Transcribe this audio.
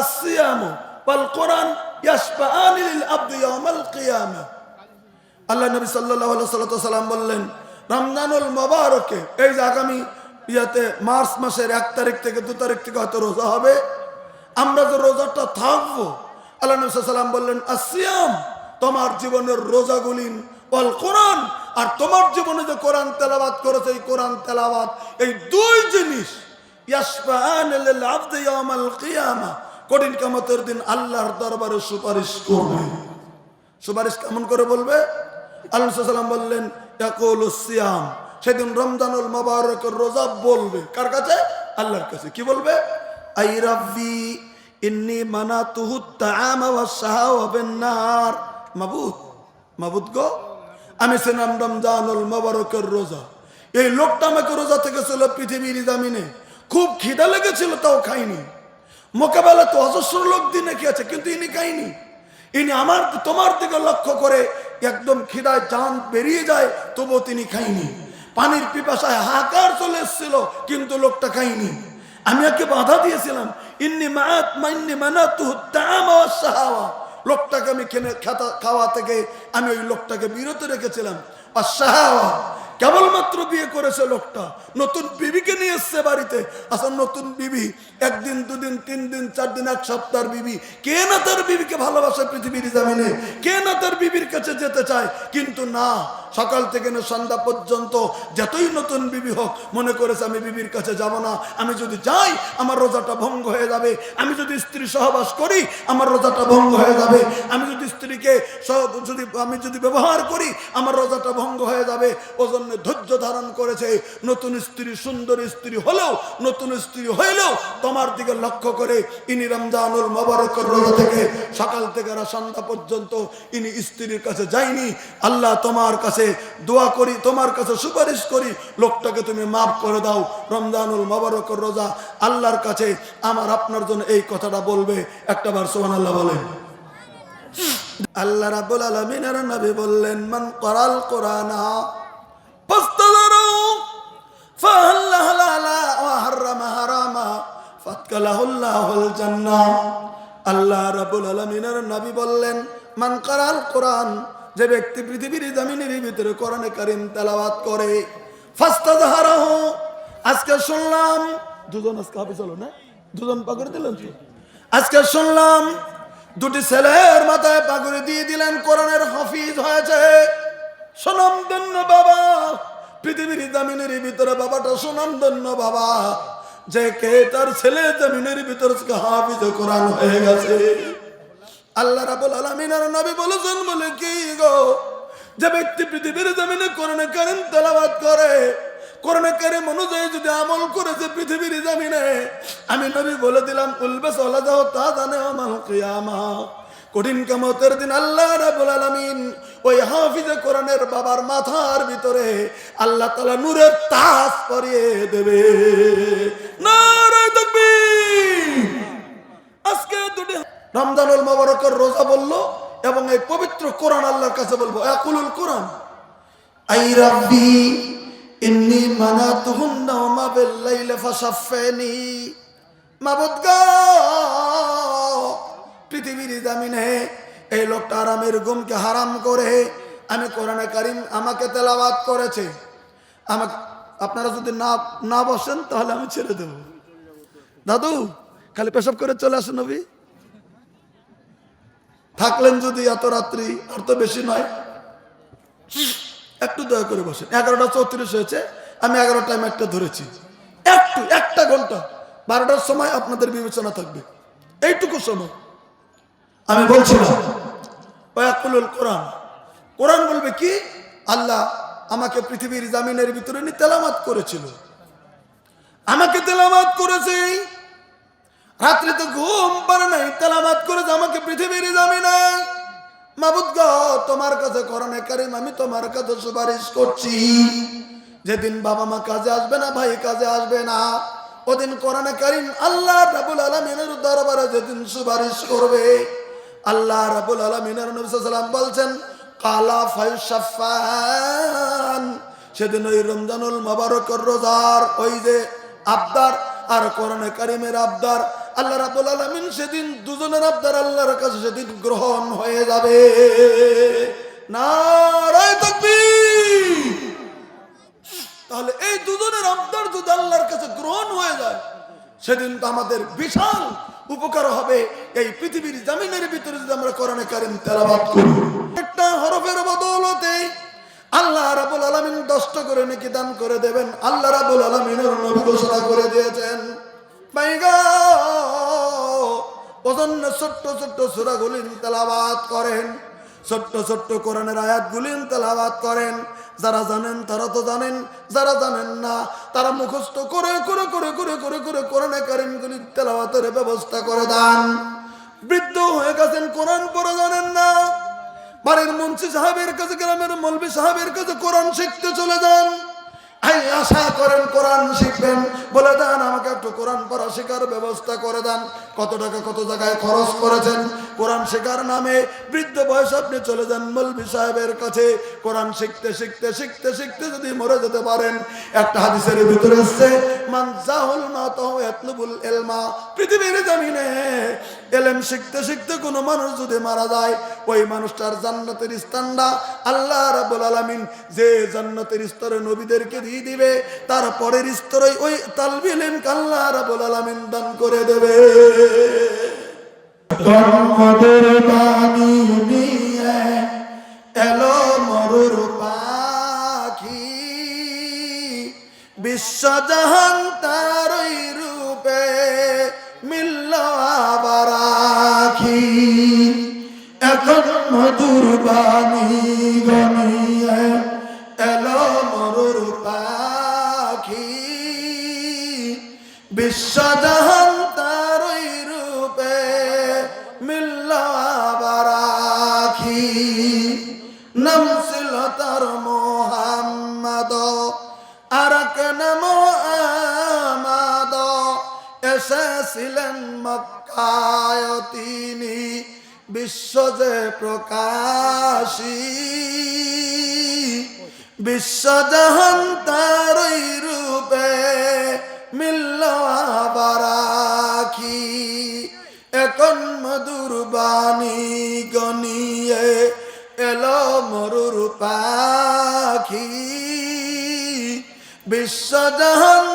আসিয়ামু ওয়াল কোরআন আল্লাহ সাল্লাম বললেন মোবারকে, এই যে আগামী ইয়াতে মার্চ মাসের এক তারিখ থেকে দু তারিখ থেকে রোজা হবে, আমরা যে রোজাটা থাকব। আল্লাহ বললেন আসিয়াম তোমার জীবনের কোরআন, আর তোমার জীবনে যে কোরআন তেলাবাদ করেছে, এই কোরআন তেলাবাদ এই দুই জিনিস কঠিন কামতের দিন আল্লাহর দরবারে সুপারিশ করবে। সুপারিশ কেমন করে বলবে? আল্লাহ সাল্লাম বললেন সিয়াম। সেদিন রমজানুল মোবারকের রোজা বলবে। কার কাছে? আল্লাহর কাছে। কি বলবে? আই রাব্বি, ইন্নি ওয়াস শাহাওয়া বিন-নার মাবুদ মাবুদ গো, আমি ছিলাম রমজানুল মোবারকের রোজা। এই লোকটা আমাকে রোজা থেকে ছিল পৃথিবীর জামিনে। খুব খিদা লেগেছিল, তাও খাইনি। মোকাবেলা তো অজস্র লোক দিনে খেয়েছে কিন্তু ইনি খাইনি ইনি আমার, তোমার দিকে লক্ষ্য করে একদম খিদায় জান বেরিয়ে যায়, তবুও তিনি খাইনি পানির পিপাসায় হাহাকার চলে এসেছিল, কিন্তু লোকটা খাইনি আমি একে বাধা দিয়েছিলাম, ইন্নি মায়াত মাইন্নি মানাতু সাহাওয়া লোকটাকে আমি খেনে খাওয়া থেকে আমি ওই লোকটাকে বিরত রেখেছিলাম। আর সাহাওয়া কেবলমাত্র বিয়ে করেছে লোকটা। নতুন বিবিকে নিয়ে এসছে বাড়িতে। আসলে নতুন বিবি, একদিন, দুদিন তিন দিন চার দিন এক সপ্তাহের বিবি। কে না তার বিবিকে ভালোবাসে পৃথিবীর জামিনে? কে না তার বিবির কাছে যেতে চায়? কিন্তু না, সকাল থেকে না সন্ধ্যা পর্যন্ত যতই নতুন বিবি হোক, মনে করেছে, আমি বিবির কাছে যাব না। আমি যদি যাই, আমার রোজাটা ভঙ্গ হয়ে যাবে। আমি যদি স্ত্রী সহবাস করি, আমার রোজাটা ভঙ্গ হয়ে যাবে। আমি যদি স্ত্রীকে যদি, আমি যদি ব্যবহার করি, আমার রোজাটা ভঙ্গ হয়ে যাবে। ও জন্য ধৈর্য ধারণ করেছে। নতুন স্ত্রী, সুন্দর স্ত্রী হলেও, নতুন স্ত্রী হইলেও তোমার দিকে লক্ষ্য করে ইনি রমজানুল মোবারকের রোজা থেকে সকাল থেকে সন্ধ্যা পর্যন্ত ইনি স্ত্রীর কাছে যায়নি। আল্লাহ তোমার কাছে দোয়া করি, তোমার কাছে সুপারিশ করি, লোকটাকে তুমি মাফ করে দাও। রমজানুল মোবারকের রোজা আল্লাহর কাছে আমার আপনার জন্য এই কথাটা বলবে। একটা বার সোহান আল্লাহ বলেন। আল্লাহ রাব্বুল আলামিনের নবী বললেন, মান করাল কোরআনা যে ব্যক্তি পৃথিবীর জমিনের ভিতরে কোরআনে কারীম তেলাওয়াত করে আজকে শুনলাম, দুজন আজকে না? দুজন পাকড়ে দিলেন? আজকে শুনলাম, দুটি ছেলের মাথায় পাগড়ি দিয়ে দিলেন, কোরআনের হাফিজ হয়েছে। সুনামধন্য বাবা, পৃথিবীর জামিনের ভিতরে বাবাটা সুনামধন্য বাবা। যে কে তার ছেলে জামিনের ভিতরে হাফিজ কোরআন হয়ে গেছে। আল্লাহ রাবুল আলমিনার নবী বলেছেন, বলে কি গো? যে ব্যক্তি পৃথিবীর জমিনে কোরআনে কারিম তেলাবাদ করে, কোরআনে কারিম অনুযায়ী যদি আমল করেছে পৃথিবীর জমিনে, আমি নবী বলে দিলাম, উলবে চলা যাও তা জানে আমাল কিয়ামা। কঠিন কামতের দিন আল্লাহ রাবুল আলামিন ওই হাফিজে কোরআনের বাবার মাথার ভিতরে আল্লাহ তালা নূরের তাস পরিয়ে দেবে। আজকে দুটি রমজানুল মোবারকের রোজা বলল এবং এই পবিত্র কোরআন আল্লাহর কাছে বলব একুলুল কোরআন। আই রাব্বি, ইন্নি মানাতুহুন্না ওমা বিল্লাইলি ফাসাফফানি মাবুদ গো পৃথিবীর জামিনে এই লোকটা আরামের ঘুমকে হারাম করে আমি কোরআনে কারিম আমাকে তেলাবাদ করেছে। আমাকে আপনারা যদি না না বসেন, তাহলে আমি ছেড়ে দেব। দাদু, খালি পেশাব করে চলে আসেন নবী। থাকলেন যদি এত রাত্রি, আর তো বেশি নয়। একটু দয়া করে বসেন। এগারোটা চৌত্রিশ হয়েছে, আমি এগারোটা টাইম একটা ধরেছি। একটু, একটা ঘণ্টা। বারোটার সময় আপনাদের বিবেচনা থাকবে। এইটুকু সময়। আমি বলছিলাম কোরআন। কোরআন বলবে কি? আল্লাহ আমাকে পৃথিবীর জামিনের ভিতরে নি তেলামাত করেছিল। আমাকে তেলামাত করেছে। রাত্রিতে ঘুম পারে নাই তেলামাত করেছে আমাকে পৃথিবীর জামিনে। মাবুদ গো তোমার কাছে করণে কারিম, আমি তোমার কাছে সুপারিশ করছি। যেদিন বাবা মা কাজে আসবে না, ভাই কাজে আসবে না। ওদিন কোরআনে কারিম আল্লাহ রাবুল আলমিনের দরবারে যেদিন সুপারিশ করবে। আল্লাহ রাবুল আলমিনের নবী বলছেন, কালা ফাইসাফান সেদিন ওই রমজানুল মোবারকর রোজার ওই যে আবদার আর কোরআনে কারিমের আবদার, আল্লাহ রাবুল আলমিন সেদিন দুজনের আবদার আল্লাহর কাছে সেদিন গ্রহণ হয়ে যাবে। তাহলে এই দুজনের আবদার যদি আল্লাহর কাছে গ্রহণ হয়ে যায়, সেদিন তো আমাদের বিশাল উপকার হবে। এই পৃথিবীর জামিনের ভিতরে যদি আমরা কোরআনে কারিম তেলাবাদ করি, একটা হরফের বদৌলতে আল্লাহ রাবুল আলমিন দষ্ট করে নাকি দান করে দেবেন। আল্লাহ রাবুল আলমিনের নবী ঘোষণা করে দিয়েছেন প্রজন্ম ছোট্ট ছোট্ট সুরাগুলি তেলাবাদ করেন, ছোট্ট ছোট্ট কোরআনের আয়াতগুলি তেলাবাদ করেন যারা জানেন তারা তো জানেন, যারা জানেন না, তারা মুখস্থ করে করে করে করে করে করে কোরআনে কারিমগুলি তেলাওয়াতের ব্যবস্থা করে দেন। বৃদ্ধ হয়ে গেছেন, কোরআন পরে জানেন না। বাড়ির মুন্সি সাহেবের কাছে, গ্রামের মলবি সাহেবের কাছে কোরআন শিখতে চলে যান। আশা করেন কোরআন শিখবেন। বলে দেন, আমাকে একটু কোরআন পড়া শেখার ব্যবস্থা করে দেন। কত টাকা, কত জায়গায় খরচ করেছেন? কোরআন শেখার নামে বৃদ্ধ বয়স আপনি চলে যান সাহেবের কাছে। কোরআন শিখতে শিখতে শিখতে শিখতে যদি মরে যেতে পারেন, একটা হাদিসের ভিতরে এসছে মান জাহুল ইলমা। পৃথিবীর জমিনে এলেম শিখতে শিখতে কোনো মানুষ যদি মারা যায়, ওই মানুষটার জান্নাতের স্থানটা আল্লাহ রাব্বুল আলামিন যে জান্নাতের স্তরে নবীদেরকে দিয়ে দিবে, তার পরের স্তরে ওই তালবিলিম আল্লাহ রাব্বুল আলামিন দান করে দেবে। কর্মদের নিয়ে এলো মরুর পাখি। বিশ্বজাহান রূপে মিলল আবার এখন মধুর বাণী গনিয়ে বিশ্বজাহান তারই রূপে মিলল আবার আখি। নাম ছিল তার মোহাম্মদ। আর নাম আমাদ এসেছিলেন মক্কায় তিনি। বিশ্ব যে প্রকাশী। বিশ্বজাহান তারই রূপে বাণী গনিয়ে এলো মরুর পাখি বিশ্বজাহান